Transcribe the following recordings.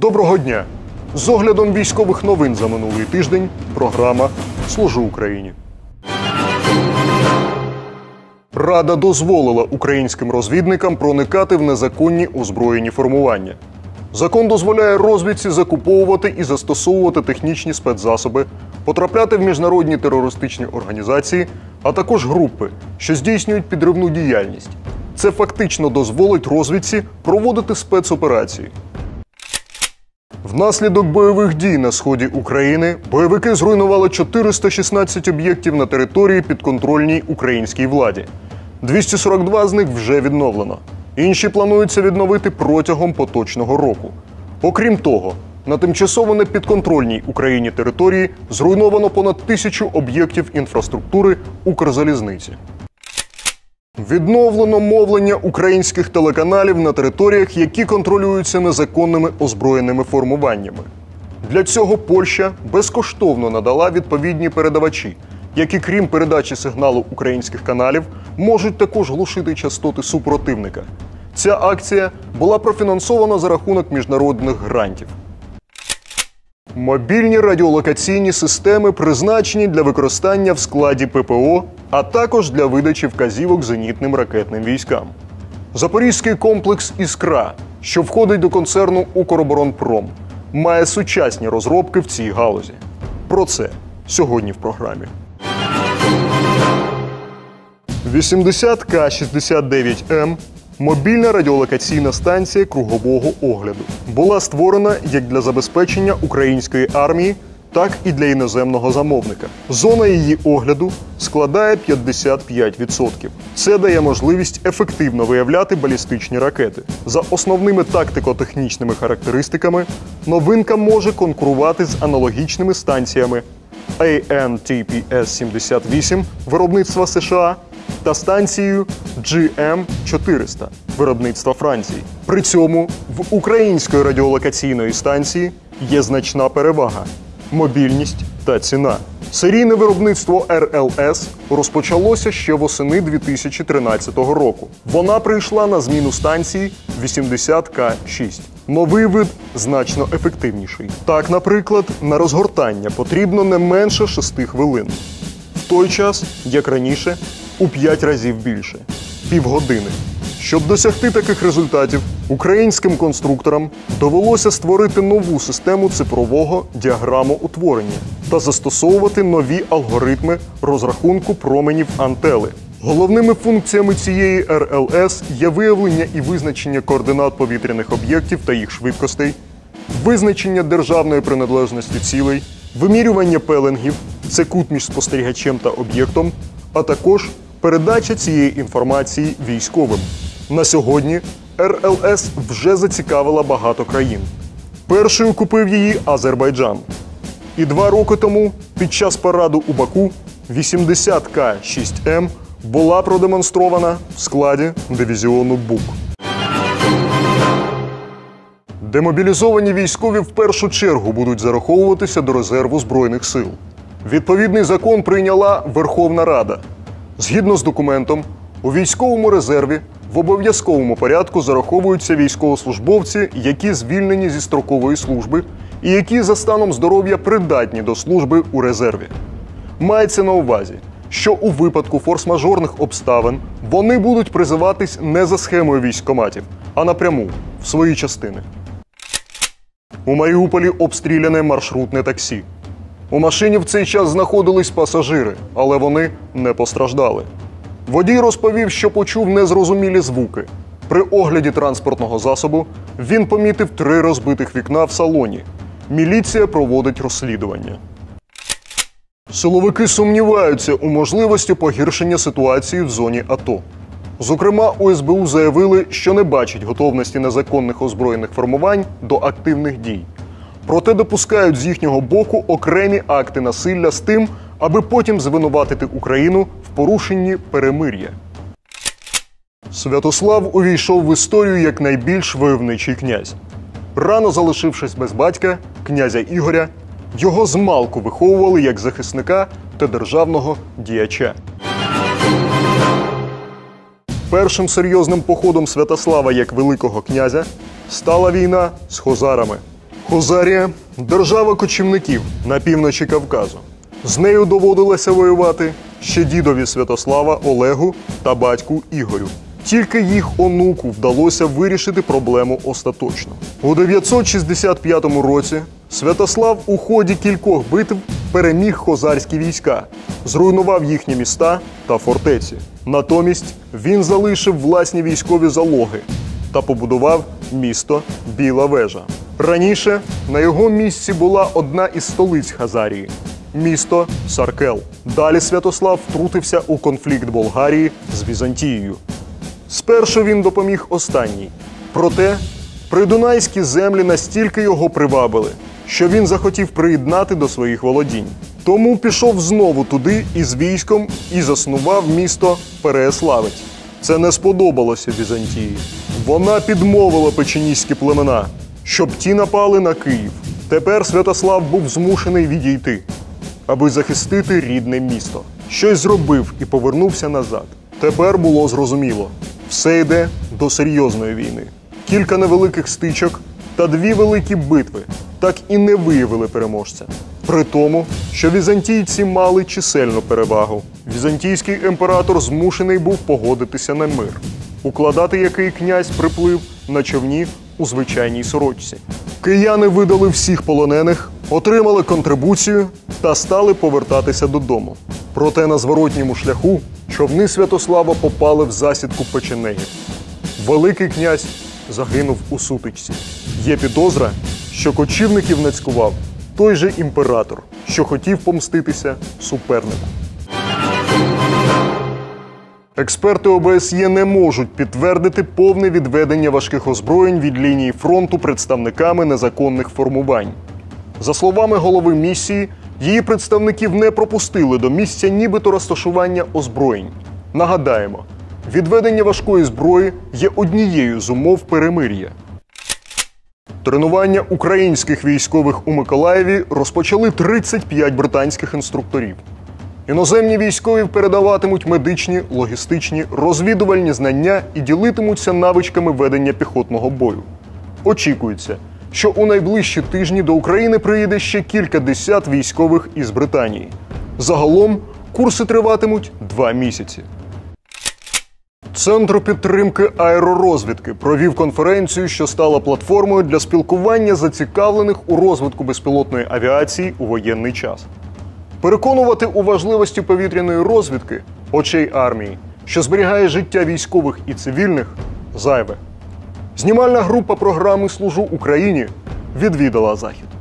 Доброго дня! З оглядом військових новин за минулий тиждень. Програма Служу Україні. Рада дозволила українським розвідникам проникати в незаконні озброєні формування. Закон дозволяє розвідці закуповувати і застосовувати технічні спецзасоби, потрапляти в міжнародні терористичні організації, а також групи, що здійснюють підривну діяльність. Це фактично дозволить розвідці проводити спецоперації. Внаслідок бойових дій на сході України бойовики зруйнували 416 об'єктів на території підконтрольній українській владі. 242 з них вже відновлено. Інші плануються відновити протягом поточного року. Окрім того, на тимчасово непідконтрольній Україні території зруйновано понад тисячу об'єктів інфраструктури Укрзалізниці. Відновлено мовлення українських телеканалів на територіях, які контролюються незаконними озброєними формуваннями. Для цього Польща безкоштовно надала відповідні передавачі, які, крім передачі сигналу українських каналів, можуть також глушити частоти супротивника. Ця акція була профінансована за рахунок міжнародних грантів. Мобільні радіолокаційні системи призначені для використання в складі ППО, а також для видачі вказівок зенітним ракетним військам. Запорізький комплекс Іскра, що входить до концерну Укроборонпром, має сучасні розробки в цій галузі. Про це сьогодні в програмі. 80К69М мобільна радіолокаційна станція кругового огляду була створена як для забезпечення української армії, так і для іноземного замовника. Зона її огляду складає 55%. Це дає можливість ефективно виявляти балістичні ракети. За основними тактико-технічними характеристиками новинка може конкурувати з аналогічними станціями ANTPS-78 виробництва США та станцією GM400 виробництва Франції. При цьому в української радіолокаційної станції є значна перевага мобільність та ціна. Серійне виробництво РЛС розпочалося ще восени 2013 року. Вона прийшла на зміну станції 80К6. Новий вид значно ефективніший. Так, наприклад, на розгортання потрібно не менше 6 хвилин. В той час, як раніше, у 5 разів більше півгодини. Щоб досягти таких результатів, українським конструкторам довелося створити нову систему цифрового діаграмоутворення та застосовувати нові алгоритми розрахунку променів антели. Головними функціями цієї РЛС є виявлення і визначення координат повітряних об'єктів та їх швидкостей, визначення державної приналежності цілей, вимірювання пеленгів, це кут між спостерігачем та об'єктом, а також передача цієї інформації військовим. На сьогодні РЛС вже зацікавила багато країн. Першою купив її Азербайджан. І два роки тому, під час параду у Баку, 80К6М була продемонстрована в складі дивізіону БУК. Демобілізовані військові в першу чергу будуть зараховуватися до резерву Збройних сил. Відповідний закон прийняла Верховна Рада. Згідно з документом, у військовому резерві в обов'язковому порядку зараховуються військовослужбовці, які звільнені зі строкової служби і які за станом здоров'я придатні до служби у резерві. Мається на увазі, що у випадку форс-мажорних обставин вони будуть призиватись не за схемою військкоматів, а напряму в свої частини. У Маріуполі обстріляне маршрутне таксі. У машині в цей час знаходились пасажири, але вони не постраждали. Водій розповів, що почув незрозумілі звуки. При огляді транспортного засобу він помітив три розбитих вікна в салоні. Міліція проводить розслідування. Силовики сумніваються у можливості погіршення ситуації в зоні АТО. Зокрема, у СБУ заявили, що не бачать готовності незаконних озброєних формувань до активних дій. Проте допускають з їхнього боку окремі акти насилля з тим, аби потім звинуватити Україну порушенні перемир'я. Святослав увійшов в історію як найбільш войовничий князь. Рано залишившись без батька, князя Ігоря, його змалку виховували як захисника та державного діяча. Першим серйозним походом Святослава як Великого князя стала війна з хозарами. Хозарія держава кочівників на півночі Кавказу. З нею доводилося воювати ще дідові Святослава Олегу та батьку Ігорю. Тільки їх онуку вдалося вирішити проблему остаточно. У 965 році Святослав у ході кількох битв переміг хозарські війська, зруйнував їхні міста та фортеці. Натомість він залишив власні військові залоги та побудував місто Біла Вежа. Раніше на його місці була одна із столиць Хазарії місто Саркел. Далі Святослав втрутився у конфлікт Болгарії з Візантією. Спершу він допоміг останній. Проте придунайські землі настільки його привабили, що він захотів приєднати до своїх володінь. Тому пішов знову туди із військом і заснував місто Переяславець. Це не сподобалося Візантії. Вона підмовила печеніські племена, щоб ті напали на Київ. Тепер Святослав був змушений відійти, аби захистити рідне місто. Щось зробив і повернувся назад. Тепер було зрозуміло, все йде до серйозної війни. Кілька невеликих стичок та дві великі битви так і не виявили переможця. При тому, що візантійці мали чисельну перевагу. Візантійський імператор змушений був погодитися на мир, укладати який князь приплив на човні у звичайній сорочці. Кияни видали всіх полонених, отримали контрибуцію та стали повертатися додому. Проте на зворотньому шляху човни Святослава попали в засідку печенегів. Великий князь загинув у сутичці. Є підозра, що кочівників нацькував той же імператор, що хотів помститися супернику. Експерти ОБСЄ не можуть підтвердити повне відведення важких озброєнь від лінії фронту представниками незаконних формувань. За словами голови місії, її представників не пропустили до місця нібито розташування озброєнь. Нагадаємо, відведення важкої зброї є однією з умов перемир'я. Тренування українських військових у Миколаєві розпочали 35 британських інструкторів. Іноземні військові передаватимуть медичні, логістичні, розвідувальні знання і ділитимуться навичками ведення піхотного бою. Очікується, що у найближчі тижні до України приїде ще кілька десят військових із Британії. Загалом курси триватимуть два місяці. Центр підтримки аеророзвідки провів конференцію, що стала платформою для спілкування зацікавлених у розвитку безпілотної авіації у воєнний час. Переконувати у важливості повітряної розвідки очей армії, що зберігає життя військових і цивільних, зайве. Знімальна група програми Служу Україні відвідала захід.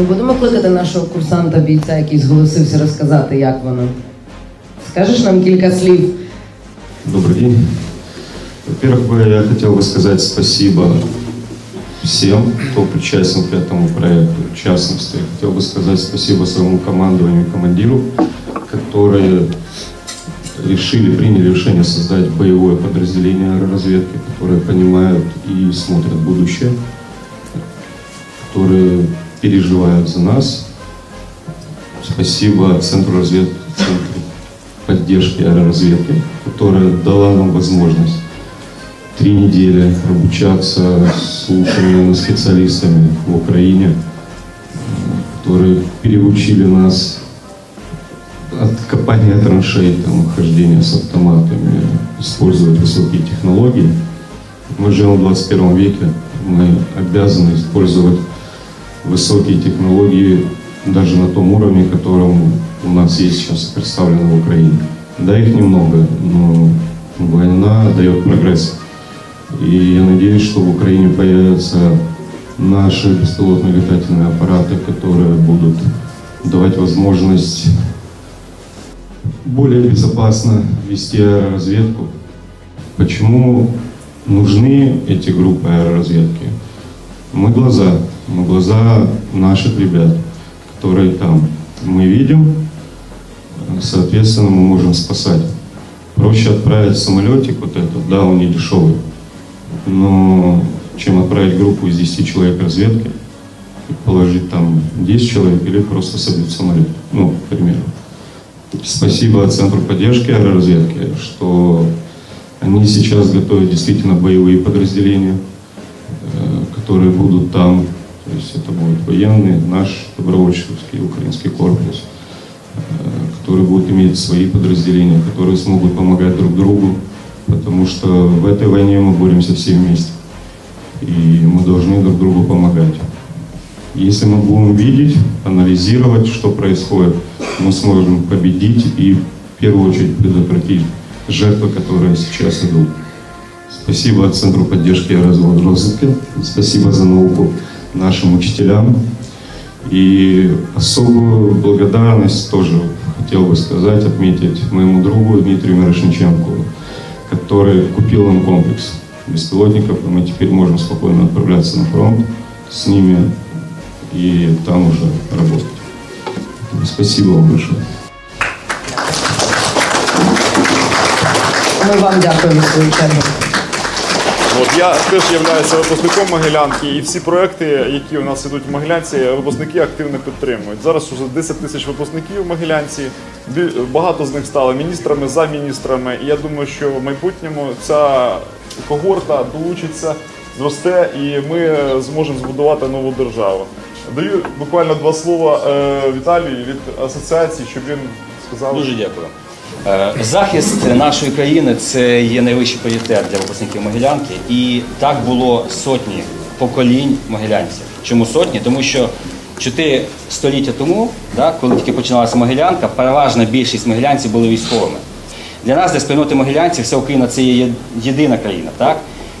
Ми будемо кликати нашого курсанта бійця, який зголосився розказати, як воно. Скажеш нам кілька слів? Добрый день. Во-первых, бы я хотел бы сказать спасибо всем, кто причастен к этому проекту. В частности, я хотел бы сказать спасибо своему командованию и командиру, которые решили, приняли решение создать боевое подразделение аэроразведки, которые понимают и смотрят будущее, которые переживают за нас. Спасибо Центру разведки, Центру поддержки аэроразведки, которая дала нам возможность три недели обучаться с лучшими специалистами в Украине, которые переучили нас от копания траншей, там, хождения с автоматами, использовать высокие технологии. Мы живем в 21 веке, мы обязаны использовать высокие технологии даже на том уровне, которым у нас есть сейчас представлено в Украине. Да, их немного, но война дает прогресс. И я надеюсь, что в Украине появятся наши беспилотные летательные аппараты, которые будут давать возможность более безопасно вести аэроразведку. Почему нужны эти группы аэроразведки? Мы глаза, мы глаза наших ребят, которые там. Мы видим, соответственно, мы можем спасать. Проще отправить самолетик вот этот, да, он не дешевый, но чем отправить группу из 10 человек разведки, положить там 10 человек или просто собрать самолет, ну, к примеру. Спасибо Центру поддержки аэроразведки, что они сейчас готовят действительно боевые подразделения, э, которые будут там, то есть это будут военные, наш добровольческий украинский корпус, э, которые будут иметь свои подразделения, которые смогут помогать друг другу, потому что в этой войне мы боремся все вместе, и мы должны друг другу помогать. Если мы будем видеть, анализировать, что происходит, мы сможем победить и в первую очередь предотвратить жертвы, которые сейчас идут. Спасибо Центру поддержки разведки, спасибо за науку нашим учителям. И особую благодарность тоже хотел бы сказать, отметить моему другу Дмитрию Мирошниченку, который купил нам комплекс беспилотников, и мы теперь можем спокойно отправляться на фронт с ними и там уже работать. Спасибо вам большое. Ми вам дякуємо чергу. От я теж являюся випускником Могилянки, і всі проекти, які у нас ідуть в Могилянці, випускники активно підтримують. Зараз уже 10 тисяч випускників в Могилянці. Багато з них стали міністрами, замміністрами. І я думаю, що в майбутньому ця когорта долучиться, зросте, і ми зможемо збудувати нову державу. Даю буквально два слова е, Віталію від асоціації, щоб він сказав. Дуже дякую. Е, Захист нашої країни це є найвищий пріоритет для випускників Могилянки. І так було сотні поколінь могилянців. Чому сотні? Тому що чотири століття тому, да, коли тільки починалася Могилянка, переважна більшість могилянців були військовими. Для нас, для спільноти могилянців, вся Україна це є єдина країна, так?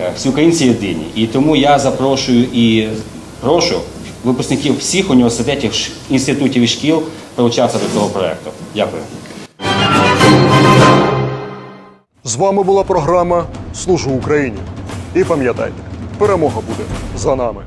Е, Всі українці єдині. І тому я запрошую і прошу випускників всіх університетів, інститутів і шкіл долучатися до цього проекту. Дякую. З вами була програма Служу Україні. І пам'ятайте, перемога буде за нами.